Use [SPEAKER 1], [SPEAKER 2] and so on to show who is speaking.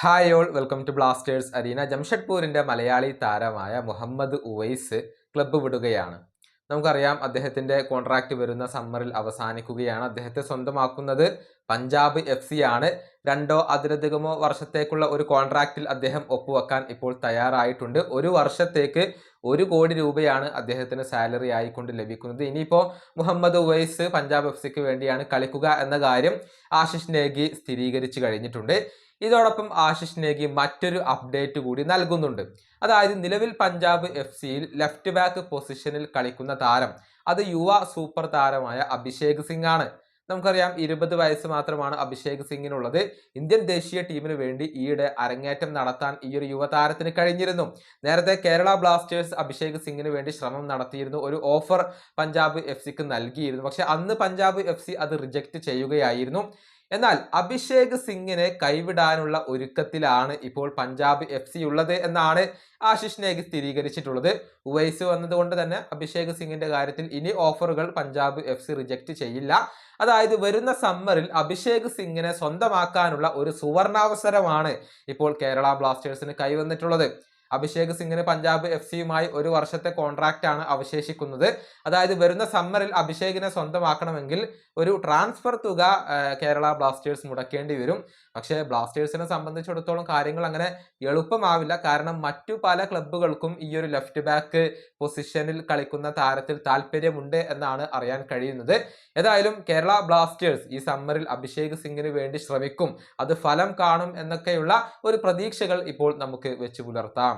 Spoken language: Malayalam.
[SPEAKER 1] Hi all welcome to Blasters arena ജംഷഡ്പൂരിന്റെ മലയാളി താരമായ മുഹമ്മദ് ഉവൈസ് ക്ലബ്ബ് വിടുകയാണ്. നമുക്കറിയാം അദ്ദേഹത്തിന്റെ കോൺട്രാക്ട് വരുന്ന സമ്മറിൽ അവസാനിക്കുകയാണ്. അദ്ദേഹത്തെ സ്വന്തമാക്കുന്നത് പഞ്ചാബ് എഫ് സി ആണ്. രണ്ടോ അതിലധികമോ വർഷത്തേക്കുള്ള ഒരു കോൺട്രാക്റ്റിൽ അദ്ദേഹം ഒപ്പുവെക്കാൻ ഇപ്പോൾ തയ്യാറായിട്ടുണ്ട്. ഒരു വർഷത്തേക്ക് ഒരു കോടി രൂപയാണ് അദ്ദേഹത്തിന് സാലറി ആയിക്കൊണ്ട് ലഭിക്കുന്നത്. ഇനിയിപ്പോൾ മുഹമ്മദ് ഉവൈസ് പഞ്ചാബ് എഫ് സിക്ക് വേണ്ടിയാണ് കളിക്കുക എന്ന കാര്യം ആശിഷ് നേഗി സ്ഥിരീകരിച്ചു കഴിഞ്ഞിട്ടുണ്ട്. ഇതോടൊപ്പം ആശിഷ് നേഗി മറ്റൊരു അപ്ഡേറ്റ് കൂടി നൽകുന്നുണ്ട്. അതായത് നിലവിൽ പഞ്ചാബ് എഫ് സിയിൽ ലെഫ്റ്റ് ബാക്ക് പൊസിഷനിൽ കളിക്കുന്ന താരം അത് യുവ സൂപ്പർ താരമായ അഭിഷേക് സിംഗ് ആണ് നമുക്കറിയാം ഇരുപത് വയസ്സ് മാത്രമാണ് അഭിഷേക് സിംഗിനുള്ളത്. ഇന്ത്യൻ ദേശീയ ടീമിന് വേണ്ടി ഈയിടെ അരങ്ങേറ്റം നടത്താൻ ഈ ഒരു യുവതാരത്തിന് കഴിഞ്ഞിരുന്നു. നേരത്തെ കേരള ബ്ലാസ്റ്റേഴ്സ് അഭിഷേക് സിംഗിന് വേണ്ടി ശ്രമം നടത്തിയിരുന്നു. ഒരു ഓഫർ പഞ്ചാബ് എഫ് സിക്ക് നൽകിയിരുന്നു. പക്ഷെ അന്ന് പഞ്ചാബ് എഫ് സി അത് റിജക്റ്റ് ചെയ്യുകയായിരുന്നു. എന്നാൽ അഭിഷേക് സിംഗിനെ കൈവിടാനുള്ള ഒരുക്കത്തിലാണ് ഇപ്പോൾ പഞ്ചാബ് എഫ് സി ഉള്ളത് എന്നാണ് ആശിഷ് നേഗി സ്ഥിരീകരിച്ചിട്ടുള്ളത്. ഉവൈസ് വന്നതുകൊണ്ട് തന്നെ അഭിഷേക് സിംഗിന്റെ കാര്യത്തിൽ ഇനി ഓഫറുകൾ പഞ്ചാബ് എഫ് സി റിജക്റ്റ് ചെയ്യില്ല. അതായത് വരുന്ന സമ്മറിൽ അഭിഷേക് സിംഗിനെ സ്വന്തമാക്കാനുള്ള ഒരു സുവർണാവസരമാണ് ഇപ്പോൾ കേരള ബ്ലാസ്റ്റേഴ്സിന് കൈവന്നിട്ടുള്ളത്. അഭിഷേക് സിംഗിന് പഞ്ചാബ് എഫ് സിയുമായി ഒരു വർഷത്തെ കോൺട്രാക്റ്റ് ആണ് അവശേഷിക്കുന്നത്. അതായത് വരുന്ന സമ്മറിൽ അഭിഷേകിനെ സ്വന്തമാക്കണമെങ്കിൽ ഒരു ട്രാൻസ്ഫർ തുക കേരള ബ്ലാസ്റ്റേഴ്സ് മുടക്കേണ്ടി വരും. പക്ഷേ ബ്ലാസ്റ്റേഴ്സിനെ സംബന്ധിച്ചിടത്തോളം കാര്യങ്ങൾ അങ്ങനെ എളുപ്പമാവില്ല. കാരണം മറ്റു പല ക്ലബ്ബുകൾക്കും ഈ ഒരു ലെഫ്റ്റ് ബാക്ക് പൊസിഷനിൽ കളിക്കുന്ന താരത്തിൽ താല്പര്യമുണ്ട് എന്നാണ് അറിയാൻ കഴിയുന്നത്. ഏതായാലും കേരള ബ്ലാസ്റ്റേഴ്സ് ഈ സമ്മറിൽ അഭിഷേക് സിംഗിന് വേണ്ടി ശ്രമിക്കും. അത് ഫലം കാണും എന്നൊക്കെയുള്ള ഒരു പ്രതീക്ഷകൾ ഇപ്പോൾ നമുക്ക് വെച്ച് പുലർത്താം